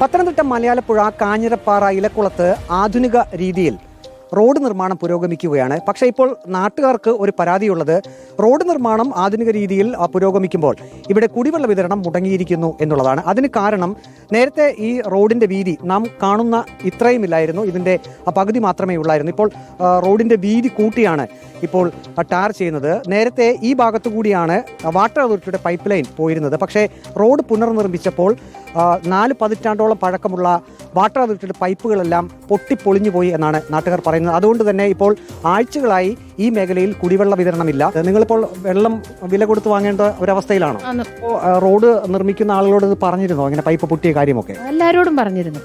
പത്തനംതിട്ട മലയാലപ്പുഴ കാഞ്ഞിരപ്പാറ ഇലക്കുളത്ത് ആധുനിക രീതിയിൽ റോഡ് നിർമ്മാണം പുരോഗമിക്കുകയാണ്. പക്ഷേ ഇപ്പോൾ നാട്ടുകാർക്ക് ഒരു പരാതിയുള്ളത് റോഡ് നിർമ്മാണം ആധുനിക രീതിയിൽ പുരോഗമിക്കുമ്പോൾ ഇവിടെ കുടിവെള്ള വിതരണം മുടങ്ങിയിരിക്കുന്നു എന്നുള്ളതാണ്. അതിന് കാരണം നേരത്തെ ഈ റോഡിന്റെ വീതി നാം കാണുന്ന ഇത്രയുമില്ലായിരുന്നു. ഇതിന്റെ ആ, പകുതി മാത്രമേ ഉള്ളായിരുന്നു. ഇപ്പോൾ റോഡിന്റെ വീതി കൂട്ടിയാണ് ഇപ്പോൾ ടാർ ചെയ്യുന്നത്. നേരത്തെ ഈ ഭാഗത്തു കൂടിയാണ് വാട്ടർ അതോറിറ്റിയുടെ പൈപ്പ് ലൈൻ പോയിരുന്നത്. പക്ഷേ റോഡ് പുനർനിർമ്മിച്ചപ്പോൾ നാല് പതിറ്റാണ്ടോളം പഴക്കമുള്ള വാട്ടർ അതോറിറ്റിയുടെ പൈപ്പുകളെല്ലാം പൊട്ടിപ്പൊളിഞ്ഞു പോയി എന്നാണ് നാട്ടുകാർ പറയുന്നത്. അതുകൊണ്ട് തന്നെ ഇപ്പോൾ ആഴ്ചകളായി ഈ മേഖലയിൽ കുടിവെള്ള വിതരണമില്ല. നിങ്ങളിപ്പോൾ വെള്ളം വില കൊടുത്ത് വാങ്ങേണ്ട ഒരവസ്ഥയിലാണോ. റോഡ് നിർമ്മിക്കുന്ന ആളുകളോട് ഇത് പറഞ്ഞിരുന്നോ? ഇങ്ങനെ പൈപ്പ് പൊട്ടിയ കാര്യമൊക്കെ? എല്ലാവരോടും പറഞ്ഞിരുന്നു.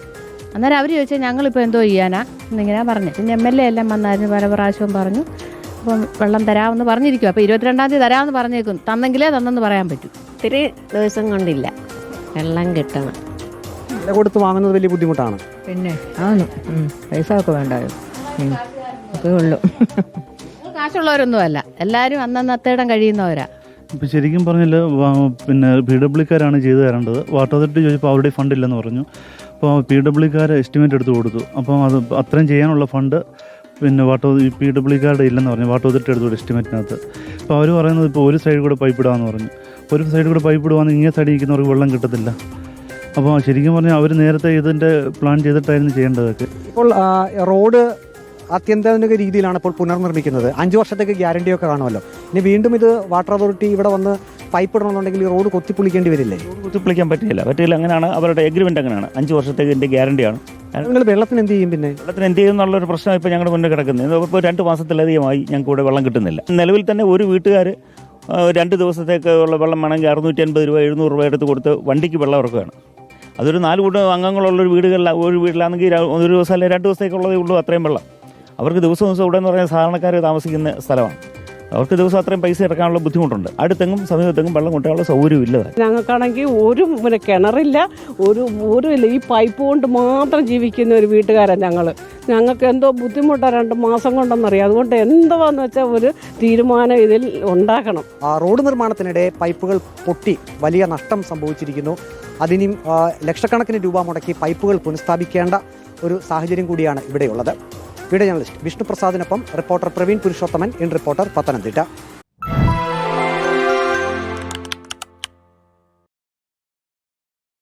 അന്നേരം അവർ ചോദിച്ചാൽ ഞങ്ങളിപ്പോൾ എന്തോ ചെയ്യാനാ? എന്നിങ്ങനെ പറഞ്ഞു. പിന്നെ എം എൽ എ എല്ലാം വന്നായിരുന്നു പല പ്രാവശ്യവും പറഞ്ഞു. അപ്പം വെള്ളം തരാമെന്ന് പറഞ്ഞിരിക്കും അപ്പോൾ ഇരുപത്തിരണ്ടാം തീയതി തരാമെന്ന് പറഞ്ഞേക്കും. തന്നെങ്കിലേ തന്നെന്ന് പറയാൻ പറ്റും. ഒത്തിരി ദിവസം കൊണ്ടില്ല. വെള്ളം കിട്ടണം. വില കൊടുത്ത് വാങ്ങുന്നത് വലിയ ബുദ്ധിമുട്ടാണ്. പിന്നെ ആണ്. പൈസ ഒക്കെ വേണ്ടായോ? ഉം. അതേ ഉള്ളൂ. ഞങ്ങൾ കാശുള്ളവരൊന്നും അല്ല എല്ലാവരും അന്നന്നത്തേടം കഴിയുന്നവരാ. ഇപ്പം ശരിക്കും പറഞ്ഞാൽ പിന്നെ പി ഡബ്ല്യുക്കാരാണ് ചെയ്തു തരേണ്ടത്. വാട്ടർ അതോറിറ്റി ചോദിച്ചപ്പോൾ അവരുടെ ഫണ്ട് ഇല്ലെന്ന് പറഞ്ഞു. അപ്പോൾ പി ഡബ്ല്യുക്കാർ എസ്റ്റിമേറ്റ് എടുത്ത് കൊടുത്തു. അപ്പോൾ അത് അത്രയും ചെയ്യാനുള്ള ഫണ്ട് പിന്നെ വാട്ടർ പി ഡബ്ല്യുക്കാരുടെ ഇല്ലെന്ന് പറഞ്ഞു. വാട്ടർ അതോറിറ്റി എടുത്തു എസ്റ്റിമേറ്റിനകത്ത്. അപ്പോൾ അവർ പറയുന്നത് ഇപ്പോൾ ഒരു സൈഡ് കൂടെ പൈപ്പ് ഇടാമെന്ന് പറഞ്ഞു. ഒരു സൈഡ് കൂടെ പൈപ്പ് ഇടുവാന്ന് ഇങ്ങനെ സൈഡിൽ ഇരിക്കുന്നവർക്ക് വെള്ളം കിട്ടത്തില്ല. അപ്പോൾ ശരിക്കും പറഞ്ഞാൽ അവർ നേരത്തെ ഇതിന്റെ പ്ലാൻ ചെയ്തിട്ടായിരുന്നു ചെയ്യേണ്ടതൊക്കെ. ഇപ്പോൾ റോഡ് അത്യന്താധുനിക രീതിയിലാണ് ഇപ്പോൾ പുനർനിർമ്മിക്കുന്നത്. അഞ്ച് വർഷത്തേക്ക് ഗ്യാരണ്ടിയൊക്കെ കാണുമല്ലോ. ഇനി വീണ്ടും ഇത് വാട്ടർ അതോറിറ്റി ഇവിടെ വന്ന് പൈപ്പ് ഇടണമെന്നുണ്ടെങ്കിൽ ഈ റോഡ് കൊത്തിപ്പൊളിക്കേണ്ടി വരില്ലേ? കൊത്തിപ്പൊളിക്കാൻ പറ്റില്ല. പറ്റില്ല അങ്ങനെയാണ് അവരുടെ എഗ്രിമെന്റ് അങ്ങനെയാണ്. അഞ്ച് വർഷത്തേക്ക് എന്റെ ഗ്യാരണ്ടിയാണ് നിങ്ങൾ വെള്ളത്തിന് എന്ത് ചെയ്യും പിന്നെ? വെള്ളത്തിന് എന്ത് ചെയ്യും എന്നുള്ളൊരു പ്രശ്നം ഇപ്പോൾ ഞങ്ങളുടെ മുന്നിൽ കിടക്കുന്നത് ഇപ്പോൾ രണ്ട് മാസത്തിലധികമായി ഞങ്ങൾക്ക് ഇവിടെ വെള്ളം കിട്ടുന്നില്ല. നിലവിൽ തന്നെ ഒരു വീട്ടുകാർ രണ്ട് ദിവസത്തേക്ക് ഉള്ള വെള്ളം വേണമെങ്കിൽ അറുന്നൂറ്റി അൻപത് രൂപ എഴുന്നൂറ് രൂപ എടുത്ത് കൊടുത്ത് വണ്ടിക്ക് വെള്ളം ഇറക്കുകയാണ്. അതൊരു നാല് കൂട്ടം അംഗങ്ങളുള്ള ഒരു വീടുകളിൽ ഒരു വീട്ടിലാണെങ്കിൽ ഒരു ദിവസം അല്ലെങ്കിൽ രണ്ട് ദിവസത്തേക്കുള്ളതേ ഉള്ളൂ അത്രയും വെള്ളം. അവർക്ക് ദിവസം ദിവസം ഇവിടെ എന്ന് പറഞ്ഞാൽ സാധാരണക്കാർ താമസിക്കുന്ന സ്ഥലമാണ്. അവർക്ക് ദിവസം അത്രയും പൈസ ഇറക്കാനുള്ള ബുദ്ധിമുട്ടുണ്ട്. അടുത്തെങ്ങും സമീപത്തെങ്ങും വെള്ളം കൊണ്ടുപോകാനുള്ള സൗകര്യമില്ല ഞങ്ങൾക്കാണെങ്കിൽ ഒരു പിന്നെ കിണറില്ല ഒരു ഒരു ഇല്ല. ഈ പൈപ്പ് കൊണ്ട് മാത്രം ജീവിക്കുന്ന ഒരു വീട്ടുകാരാണ് ഞങ്ങൾ ഞങ്ങൾക്ക് എന്തോ ബുദ്ധിമുട്ടാണ് രണ്ട് മാസം കൊണ്ടെന്നറിയാം. അതുകൊണ്ട് എന്തുവാന്ന് വെച്ചാൽ ഒരു തീരുമാനം ഇതിൽ ഉണ്ടാക്കണം. ആ, റോഡ് നിർമ്മാണത്തിനിടെ പൈപ്പുകൾ പൊട്ടി വലിയ നഷ്ടം സംഭവിച്ചിരിക്കുന്നു. അതിനും ലക്ഷക്കണക്കിന് രൂപ മുടക്കി പൈപ്പുകൾ പുനഃസ്ഥാപിക്കേണ്ട ഒരു സാഹചര്യം കൂടിയാണ് ഇവിടെയുള്ളത്. Video journalist Vishnu പ്രസാദിനൊപ്പം reporter Praveen Purushothaman in reporter Pathanamthitta.